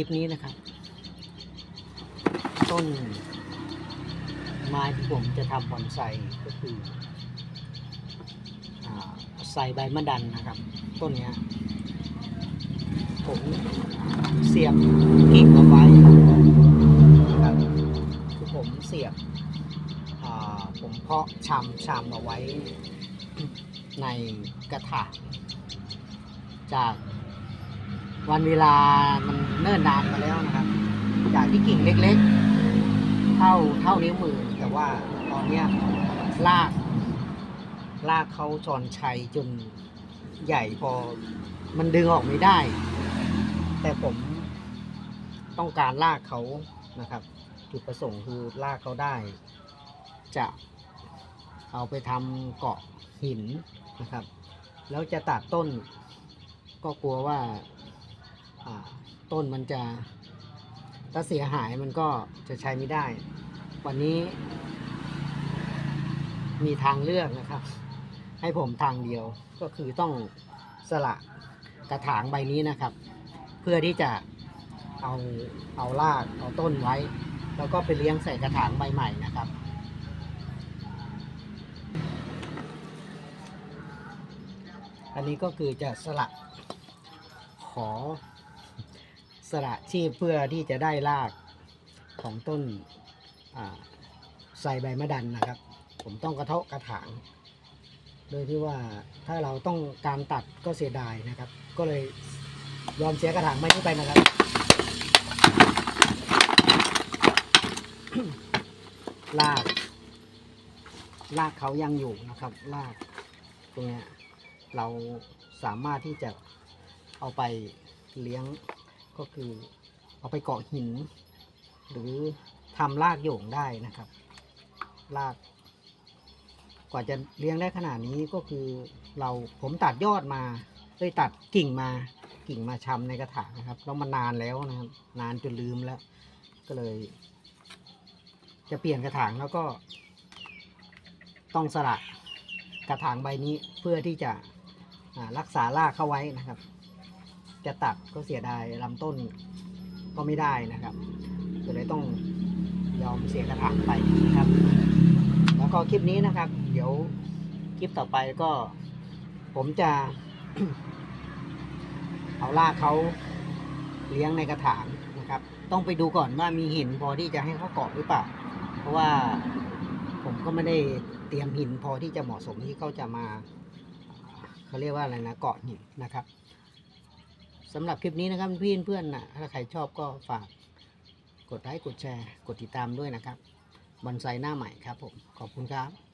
ลิปนี้นะครับ ต้น ไม้ที่ผมจะทำบอนไซก็คืออาไซใบมะดันนะครับ ต้นเนี้ย ผมเสียบกิ่งเอาไว้นะครับคือผมเสียบผมเพาะชำชำเอาไว้ในกระถางจากวันเวลามัน เนิ่นนานมาแล้วนะครับ จากที่กิ่งเล็กๆ เท่าเท่านิ้วมือ แต่ว่าตอนเนี้ยลากลากเขาจอนชัยจนใหญ่พอมันดึงออกไม่ได้ แต่ผมต้องการลากเขานะครับ จุดประสงค์คือลากเขาได้ จะเอาไปทำเกาะหินนะครับ แล้วจะตัดต้นก็กลัวว่า ต้นมันจะถ้าเสียหายมันก็จะใช้ไม่ได้ วันนี้ มีทางเลือกนะครับ ให้ผมทางเดียวก็คือต้องสละกระถางใบนี้นะครับ เพื่อที่จะเอาเอารากเอาต้นไว้ แล้วก็ไปเลี้ยงใส่กระถางใบใหม่นะครับอันนี้ก็คือจะสละขอ สละชีพเพื่อที่จะได้รากของต้นใส่ใบมะดันนะครับ ผมต้องกระเทาะกระถาง โดยที่ว่าถ้าเราต้องการตัดก็เสียดายนะครับ ก็เลยยอมเสียกระถางไม้นี้ไปนะครับลากลากเขายังอยู่นะครับลากตรงนี้เราสามารถที่จะเอาไปเลี้ยง ก็คือเอาไปเกาะหิน หรือทำลากโยงได้นะครับลาก กว่าจะเลี้ยงได้ขนาดนี้ก็คือเราผมตัดยอดมาเลยตัดกิ่งมากิ่งมาชำในกระถางนะครับแล้วมันนานแล้วนะครับ นานจนลืมแล้ว ก็เลย จะเปลี่ยนกระถางแล้วก็ ต้องสละกระถางใบนี้เพื่อที่จะรักษารากเข้าไว้นะครับ จะตัดก็เสียดายลำต้นก็ไม่ได้นะครับก็เลยต้องยอมเสียกระถางไปนะครับ แล้วก็คลิปนี้นะครับ เดี๋ยวคลิปต่อไปก็ ผมจะ เอาลากเขาเลี้ยงในกระถางนะครับ ต้องไปดูก่อนว่ามีหินพอที่จะให้เขาเกาะหรือเปล่า เพราะว่าผมก็ไม่ได้เตรียมหินพอที่จะเหมาะสมที่เขาจะมาเขาเรียกว่าอะไรนะเกาะหินนะครับ สำหรับคลิปนี้นะครับเพื่อนเพื่อนๆนะถ้าใครชอบก็ฝากกดไลค์กดแชร์ กดติดตามด้วยนะครับบอนไซหน้าใหม่ครับผม ขอบคุณครับ